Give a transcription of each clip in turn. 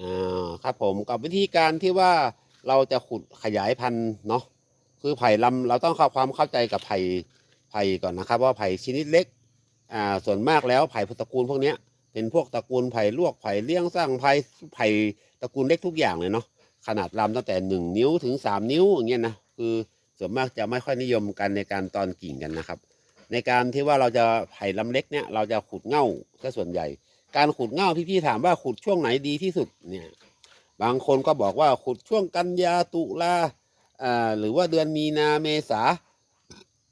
อ่าครับผมกับวิธีการที่ว่าเราจะขุดขยายพันธุ์เนาะคือไผ่ลำเราต้องเข้าความเข้าใจกับไผ่ไผ่ก่อนนะครับ ว่าไผ่ชนิดเล็กอ่าส่วนมากแล้วไผ่ตระกูลพวกเนี้ยเป็นพวกตระกูลไผ่ลวกไผ่เลี้ยงสร้างไผ่ไผ่ตระกูลเล็กทุกอย่างเลยเนาะขนาดลำตั้งแต่หนึ่งนิ้วถึงสามนิ้วอย่างเงี้ยนะคือส่วนมากจะไม่ค่อยนิยมกันในการตอนกิ่งกันนะครับ ในการที่ว่าเราจะไผ่ลำเล็กเนี่ยเราจะขุดเง่าซะส่วนใหญ่ การขุดเง่าที่พี่ถามว่าขุดช่วงไหนดีที่สุดเนี่ย บางคนก็บอกว่าขุดช่วงกันยาตุลาอ่าหรือว่าเดือนมีนาเมษา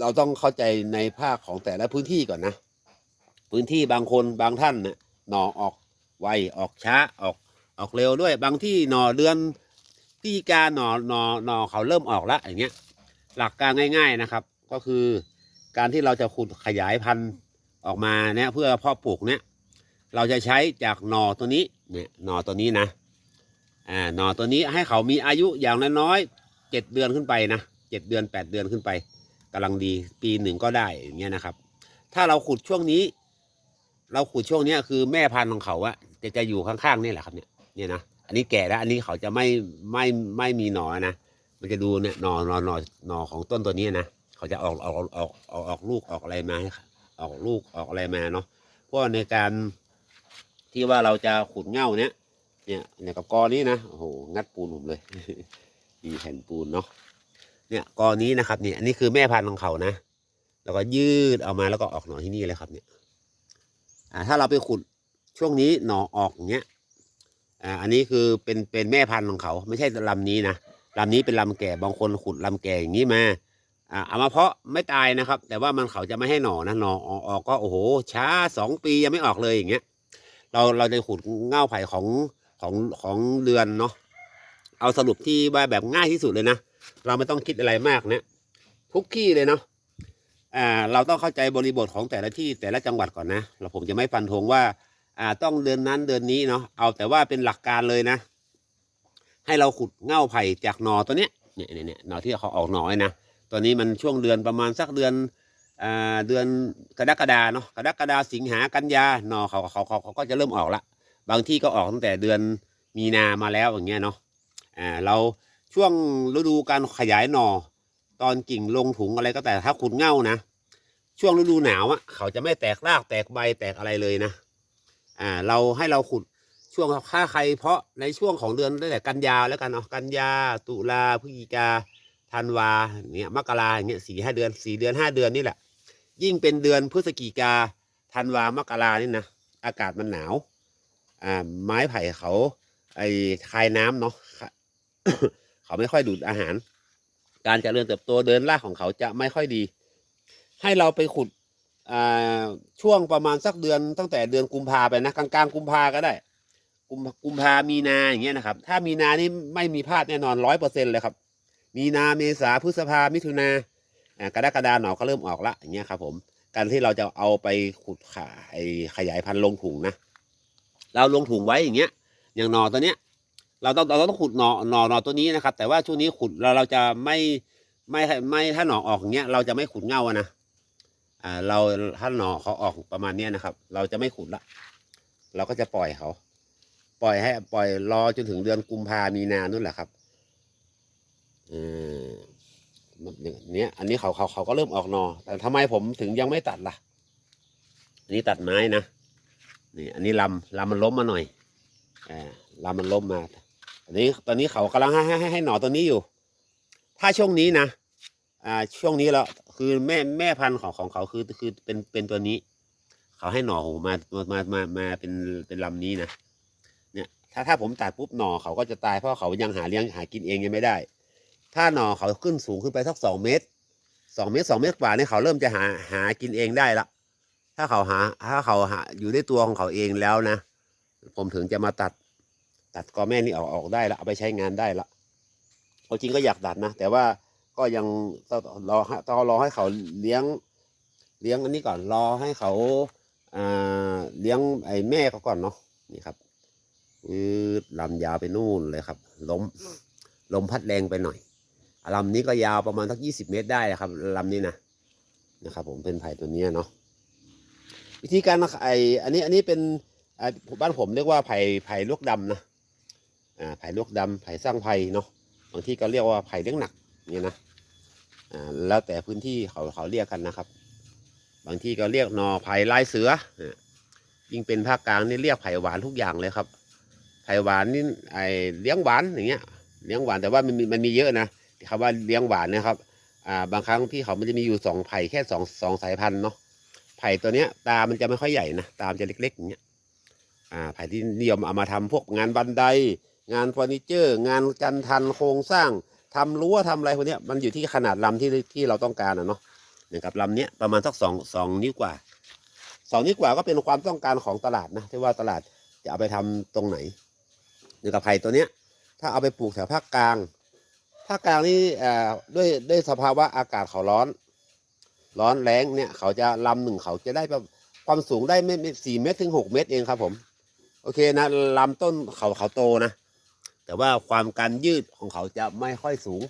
เราต้องเข้าใจในภาคของแต่ละพื้นที่ก่อนนะ พื้นที่บางคนบางท่านเนี่ยหน่อออกไวออกช้าออกออกเร็วด้วย บางที่หน่อเดือนพฤศจิกาหน่อหน่อหน่อเขาเริ่มออกแล้วอย่างเงี้ย หลักการง่าย ๆนะครับ ก็คือการที่เราจะขุดขยายพันธุ์ออกมาเนี่ยเพื่อพาะปลูกเนี่ย เราจะใช้จากหน่อตัวนี้เนี่ยหน่อตัวนี้นะอ่าหน่อตัวนี้ให้เขามีอายุอย่างน้อยๆเจ็ดเดือนขึ้นไปนะเจ็ดเดือนแปดเดือนขึ้นไปกำลังดีปีหนึ่งก็ได้อย่างเงี้ยนะครับ ถ้าเราขุดช่วงนี้ เราขุดช่วงเนี้ยคือแม่พันธุ์ของเขาอะจะจะอยู่ข้างๆนี่แหละครับเนี่ยเนี่ยนะอันนี้แก่แล้วอันนี้เขาจะไม่ไม่ไม่มีหนอนะมันจะดูเนี่ยหน่อหน่อหนอหน่อของต้นตัวนี้นะเขาจะออกออกออกออกออกลูกออกอะไรมาออกลูกออกอะไรมาเนาะเพราะว่าในการ ที่ว่าเราจะขุดเง่าเนี้ยเนี่ยเนี่ยกับกอนี้นะโอ้โหงัดปูนผมเลยมีแผ่นปูนเนาะเนี่ยกอนี้นะครับเนี่ยอันนี้คือแม่พันธุ์ของเขานะ แล้วก็ยืดเอามาแล้วก็ออกหน่อที่นี่เลยครับเนี่ยอ่าถ้าเราไปขุดช่วงนี้หน่อออกเงี้ยอ่าอันนี้คือเป็นเป็นแม่พันธุ์ของเขา ไม่ใช่ลำนี้นะลำนี้เป็นลำแก่บางคนขุดลำแก่อย่างนี้มาอ่าเอามาเพาะไม่ตายนะครับ แต่ว่ามันเขาจะไม่ให้หน่อนะหน่อออกออกก็โอ้โหช้าสองปียังไม่ออกเลยอย่างเงี้ย เราเราจะขุดเง่าไผ่ของของของเรือนเนาะเอาสรุปที่ว่าแบบง่ายที่สุดเลยนะเราไม่ต้องคิดอะไรมากเนี่ยทุกที่เลยเนาะอ่าเราต้องเข้าใจบริบทของแต่ละที่แต่ละจังหวัดก่อนนะเราผมจะไม่ฟันธงว่าอ่าต้องเดือนนั้นเดือนนี้เนาะเอาแต่ว่าเป็นหลักการเลยนะ ให้เราขุดเง่าไผ่จากหนอตัวเนี้ยเนี่ยเนี่ยเนี่ยหนอที่เขาออกหนอเลยนะตัวนี้มันช่วงเดือนประมาณสักเดือน เดือนกรกฎาเนาะกรกฎาสิงหากันยาหนอเขาเขาเขาเขาก็จะเริ่มออกละ บางที่ก็ออกตั้งแต่เดือนมีนามาแล้วอย่างเงี้ยเนาะอ่าเราช่วงฤดูการขยายหนอตอนกิ่งลงถุงอะไรก็แต่ถ้าขุดเง่านะช่วงฤดูหนาวอะเขาจะไม่แตกรากแตกใบแตกอะไรเลยนะอ่าเราให้เราขุดช่วงค่าใครเพราะในช่วงของเดือนตั้งแต่กันยาแล้วกันเนาะกันยาตุลาพฤศจิกาธันวาเงี้ยมกราอย่างเงี้ยสี่ห้าเดือนสี่เดือนห้าเดือนนี่แหละ ยิ่งเป็นเดือนพฤศจิกาธันวามกรานี่นะอากาศมันหนาว อ่า ไม้ไผ่เขา ไอ้คายน้ำเนาะเขาไม่ค่อยดูดอาหาร การเจริญเติบโตเดินรากของเขาจะไม่ค่อยดี ให้เราไปขุดอ่าช่วงประมาณสักเดือนตั้งแต่เดือนกุมภาไปนะกลางกลางๆกุมภาก็ได้ กุมกุมภามีนาอย่างเงี้ยนะครับ ถ้ามีนานี่ไม่มีพลาดแน่นอนร้อยเปอร์เซ็นเลยครับ มีนาเมษาพฤษภามิถุนา กรกฎาหนอก็เริ่มออกละอย่างเงี้ยครับผมการที่เราจะเอาไปขุดขาไอขยายพันธุ์ลงถุงนะเราลงถุงไว้อย่างเงี้ย อย่างหนอตัวเนี้ย เราต้องเราต้องขุดหนอหนอหนอตัวนี้นะครับ แต่ว่าช่วงนี้ขุดเราเราจะไม่ไม่ไม่ถ้าหนอออกอย่างเงี้ยเราจะไม่ขุดเงาอะนะอ่าเราถ้าหนอเขาออกประมาณเนี้ยนะครับ เราจะไม่ขุดละ เราก็จะปล่อยเขาปล่อยให้ ปล่อยรอจนถึงเดือนกุมภามีนานู่นแหละครับออมันอ เนี้ย อันนี้เขาเขาเขาก็เริ่มออกหนอ แต่ทำไมผมถึงยังไม่ตัดล่ะ อันนี้ตัดไม้นะ นี่ อันนี้ลำลำมันล้มมาหน่อยอ่าลำมันล้มมา อันนี้ตอนนี้เขากำลังให้ให้ให้ให้หนอตัวนี้อยู่ ถ้าช่วงนี้นะ อ่า ช่วงนี้แล้วคือแม่แม่พันธุ์ของของเขาคือคือเป็นเป็นตัวนี้ เขาให้หนอผมมามามามามาเป็นเป็นลำนี้นะ เนี่ย ถ้าถ้าผมตัดปุ๊บหนอเขาก็จะตายเพราะเขายังหาเลี้ยงหากินเองยังไม่ได้ ถ้าหน่อเขาขึ้นสูงขึ้นไปสักสองเมตรสองเมตรสองเมตรกว่าเนี่ยเขาเริ่มจะหาหากินเองได้ละ ถ้าเขาหาถ้าเขาหาอยู่ในตัวของเขาเองแล้วนะ ผมถึงจะมาตัด ตัดกอแม่นี่ออกออกได้ละเอาไปใช้งานได้ละเอาจริงก็อยากตัดนะ แต่ว่าก็ยังต้องรอให้ต้องรอให้เขาเลี้ยง เลี้ยงอันนี้ก่อนรอให้เขาอ่าเลี้ยงไอ้แม่เขาก่อนเนาะนี่ครับอืดลำยาวไปนู่นเลยครับ ล้มลมพัดแรงไปหน่อย ลำนี้ก็ยาวประมาณสักยี่สิบเมตรได้นะครับลำนี้นะนะครับผมเป็นไผ่ตัวนี้เนาะวิธีการไออันนี้อันนี้เป็นบ้านผมเรียกว่าไผ่ไผ่ลวกดำนะอ่าไผ่ลวกดำไผ่สร้างไผ่เนาะบางที่ก็เรียกว่าไผ่เลี้ยงหนักเนี่ยนะอ่าแล้วแต่พื้นที่เขาเขาเรียกกันนะครับ บางที่ก็เรียกหนอไผ่ลายเสืออ่ายิ่งเป็นภาคกลางนี่เรียกไผ่หวานทุกอย่างเลยครับไผ่หวานนี่ไอเลี้ยงหวานอย่างเงี้ยเลี้ยงหวานแต่ว่ามันมีมันมีเยอะนะ คำว่าเลี้ยงหวานนะครับ อ่า บางครั้งที่เขามันจะมีอยู่สองไผ่แค่สองสองสายพันธุ์เนาะ ไผ่ตัวเนี้ย ตามันจะไม่ค่อยใหญ่นะ ตามจะเล็กๆอย่างเงี้ย อ่า ไผ่ที่นิยมเอามาทำพวกงานบันได งานเฟอร์นิเจอร์ งานกันทันโครงสร้างทำรั้วทำอะไรพวกเนี้ย มันอยู่ที่ขนาดลำที่ที่เราต้องการอะเนาะอย่างกับลำเนี้ยประมาณสักสองสองนิ้วกว่าสองนิ้วกว่าก็เป็นความต้องการของตลาดนะที่ว่าตลาดจะเอาไปทำตรงไหนอย่างกับไผ่ตัวเนี้ย ถ้าเอาไปปลูกแถวภาคกลาง ภาคกลางนี่ด้วยด้วยสภาวะอากาศเขาร้อน ร้อนแรงเนี่ย เขาจะลำหนึ่งเขาจะได้ความสูงได้ไม่สี่เมตรถึงหกเมตรเองครับผม โอเคนะลำต้นเขาเขาโตนะ แต่ว่าความการยืดของเขาจะไม่ค่อยสูง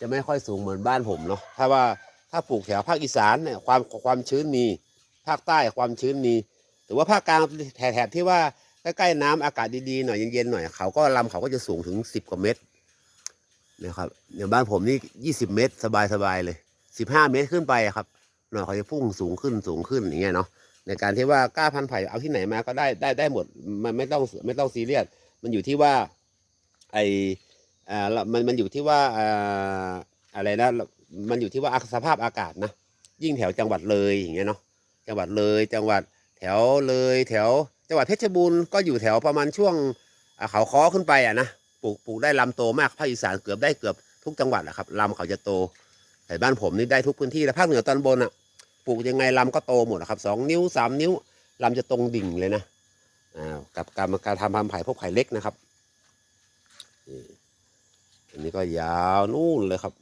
จะไม่ค่อยสูงเหมือนบ้านผมเนาะถ้าว่าถ้าปลูกแถวภาคอีสานเนี่ยความความชื้นมีภาคใต้ความชื้นมีหรือว่าภาคกลางแถบที่ว่าใกล้ๆน้ำอากาศดีๆหน่อยเย็นๆหน่อยเขาก็ลำเขาก็จะสูงถึงสิบกว่าเมตร นะครับอย่างบ้านผมนี่ยี่สิบเมตรสบายๆเลยสิบห้าเมตรขึ้นไปครับหน่อยเขาจะพุ่งสูงขึ้นสูงขึ้นอย่างเงี้ยเนาะในการที่ว่ากล้าพันธุ์ไผ่เอาที่ไหนมาก็ได้ได้ได้หมดมันไม่ต้องไม่ต้องซีเรียสมันอยู่ที่ว่าไออ่ามันมันอยู่ที่ว่าอ่าอะไรนะมันอยู่ที่ว่าสภาพอากาศนะยิ่งแถวจังหวัดเลยอย่างเงี้ยเนาะจังหวัดเลยจังหวัดแถวเลยแถวจังหวัดเพชรบูรณ์ก็อยู่แถวประมาณช่วงเขาค้อขึ้นไปอะนะ ปลูกปลูกได้ลำโตมากภาคอีสานเกือบได้เกือบทุกจังหวัดอะครับลำเขาจะโตแต่บ้านผมนี่ได้ทุกพื้นที่แล้วภาคเหนือตอนบนอะปลูกยังไงลำก็โตหมดอะครับสองนิ้วสามนิ้วลำจะตรงดิ่งเลยนะอ่ากับการการทำพันธุ์ไผ่พวกไผ่เล็กนะครับอันนี้ก็ยาวนู่นเลยครับ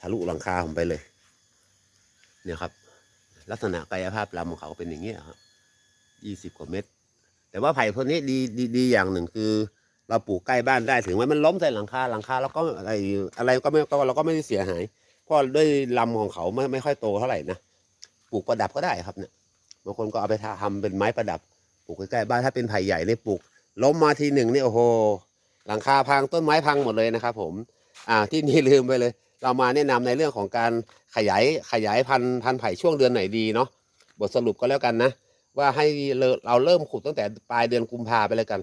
ทะลุหลังคาผมไปเลย เนี่ยครับ ลักษณะกายภาพลำของเขาเป็นอย่างนี้ยครับยี่สิบกว่าเมตร แต่ว่าไผ่พวกนี้ดีดีดีอย่างหนึ่งคือ เราปลูกใกล้บ้านได้ถึงแม้มันล้มใส่หลังคาหลังคาแล้วก็อะไรอะไรก็ไม่ก็เราก็ไม่ได้เสียหาย เพราะด้วยลำของเขาไม่ไม่ค่อยโตเท่าไหร่นะปลูกประดับก็ได้ครับเนี่ยบางคนก็เอาไปทำเป็นไม้ประดับ ปลูกใกล้ๆบ้านถ้าเป็นไผ่ใหญ่เนี่ยปลูกล้มมาทีหนึ่งนี่โอ้โหหลังคาพังต้นไม้พังหมดเลยนะครับผมอ่าที่นี่ลืมไปเลย เรามาแนะนำในเรื่องของการขยายขยายพันธุ์พันธุ์ไผ่ช่วงเดือนไหนดีเนาะบทสรุปก็แล้วกันนะ ว่าให้เราเริ่มขุดตั้งแต่ปลายเดือนกุมภาไปเลยกัน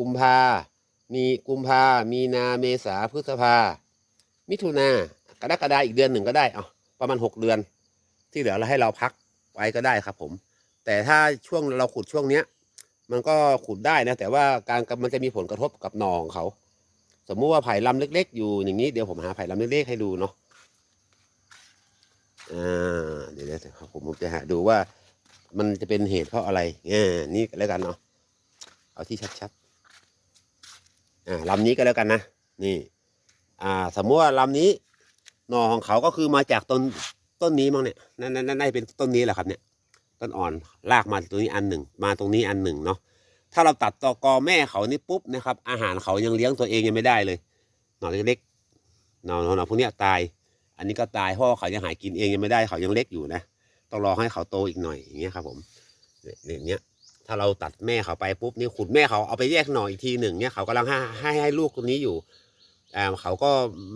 กุมภา มีกุมภา มีนา เมษา พฤษภา มิถุนากรกฎาอีกเดือนหนึ่งก็ได้เอาประมาณหกเดือน ที่เหลือเราให้เราพักไว้ก็ได้ครับ ผม แต่ถ้าช่วงเราขุดช่วงเนี้ย มันก็ขุดได้นะ แต่ว่าการมันจะมีผลกระทบกับหนองเขา สมมุติว่าไผ่ลำเล็ก ๆ อยู่อย่างนี้เดี๋ยวผมหาไผ่ลำเล็กๆให้ดูเนาะอ่าเดี๋ยวๆครับผมผมจะหาดูว่ามันจะเป็นเหตุเพราะอะไรเออนี่แล้วกันเนาะเอาที่ชัดๆ อ่าลำนี้ก็แล้วกันนะนี่ อ่า สมมติว่าลำนี้หน่อของเขาก็คือมาจากต้นต้นนี้มั้งเนี่ยนั่นนั่นนั่นน่าจะเป็นต้นนี้แหละครับเนี่ย ต้นอ่อนลากมาตรงนี้อันหนึ่ง มาตรงนี้อันหนึ่งเนาะถ้าเราตัดตอกอแม่เขานี่ปุ๊บนะครับ อาหารเขายังเลี้ยงตัวเองยังไม่ได้เลยหน่อเล็กๆหน่อหน่อพวกนี้ตาย อันนี้ก็ตายเพราะว่าเขายังหากินเองยังไม่ได้เขายังเล็กอยู่นะต้องรอให้เขาโตอีกหน่อยอย่างเงี้ยครับผมเนี่ยอย่างเงี้ย ถ้าเราตัดแม่เขาไปปุ๊บนี่ขุดแม่เขาเอาไปแยกหน่ออีกทีหนึ่งเนี่ยเขากำลังให้ให้ให้ลูกตัวนี้อยู่อ่าเขาก็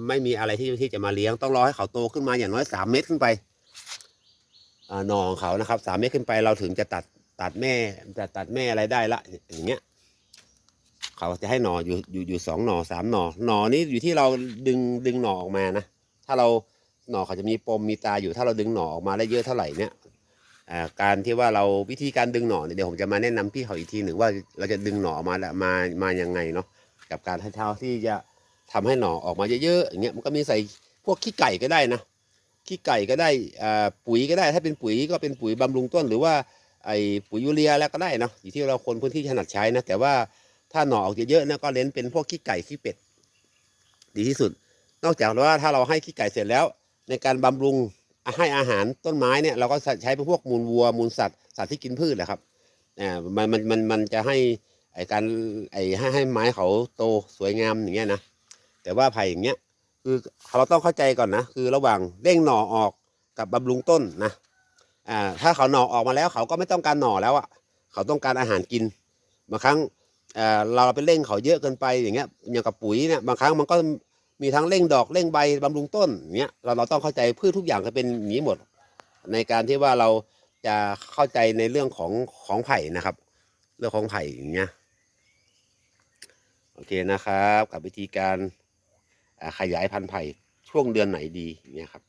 ไม่มีอะไรที่ที่จะมาเลี้ยงต้องรอให้เขาโตขึ้นมาอย่างน้อยสามเมตรขึ้นไปอ่าหน่อของเขานะครับสามเมตรขึ้นไปเราถึงจะตัดตัดแม่จะตัดแม่อะไรได้ละอย่างเงี้ยเขาจะให้หน่ออยู่อยู่อยู่สองหน่อสามหน่อหน่อนี้อยู่ที่เราดึงดึงหน่อออกมานะถ้าเราหน่อเขาจะมีปมมีตาอยู่ถ้าเราดึงหน่อออกมาได้เยอะเท่าไหร่เนี่ย การที่ว่าเราวิธีการดึงหน่อเนี่ยเดี๋ยวผมจะมาแนะนำพี่เขาอีกทีหนึ่งว่าเราจะดึงหน่อมาล้วมามายังไงเนาะกับการให้เท่าที่จะทำให้หน่อออกมาเยอะๆอย่างเงี้ยมันก็มีใส่พวกขี้ไก่ก็ได้นะขี้ไก่ก็ได้อ่าปุ๋ยก็ได้ถ้าเป็นปุ๋ยก็เป็นปุ๋ยบำรุงต้น หรือว่าไอ้ปุ๋ยยูเรียแล้วก็ได้เนาะอยู่ที่เราคนพื้นที่ถนัดใช้นะแต่ว่าถ้าหน่อออกเยอะๆนะก็เน้นเป็นพวกขี้ไก่ขี้เป็ด ดีที่สุด นอกจากว่าถ้าเราให้ขี้ไก่เสร็จแล้ว ในการบำรุง ให้อาหารต้นไม้เนี่ยเราก็ใช้เป็นพวกมูลวัวมูลสัตว์สัตว์ที่กินพืชแหละครับอ่ามันมันมันมันจะให้ไอการไอให้ให้ไม้เขาโตสวยงามอย่างเงี้ยนะแต่ว่าไผ่อย่างเงี้ยคือเราต้องเข้าใจก่อนนะคือระหว่างเร่งหน่อออกกับบำรุงต้นนะอ่าถ้าเขาหน่อออกมาแล้วเขาก็ไม่ต้องการหน่อแล้วอะเขาต้องการอาหารกินบางครั้งอ่อเราไปเร่งเขาเยอะเกินไปอย่างเงี้ยอย่างกับปุ๋ยเนี่ยบางครั้งมันก็ มีทั้งเร่งดอกเร่งใบบำรุงต้นเนี้ยเราเราต้องเข้าใจพืชทุกอย่างจะเป็นอย่างนี้หมด ในการที่ว่าเราจะเข้าใจในเรื่องของของไผ่นะครับ เรื่องของไผ่อย่างเงี้ยโอเคนะครับ กับวิธีการขยายพันธุ์ไผ่ช่วงเดือนไหนดีอย่างเงี้ยครับ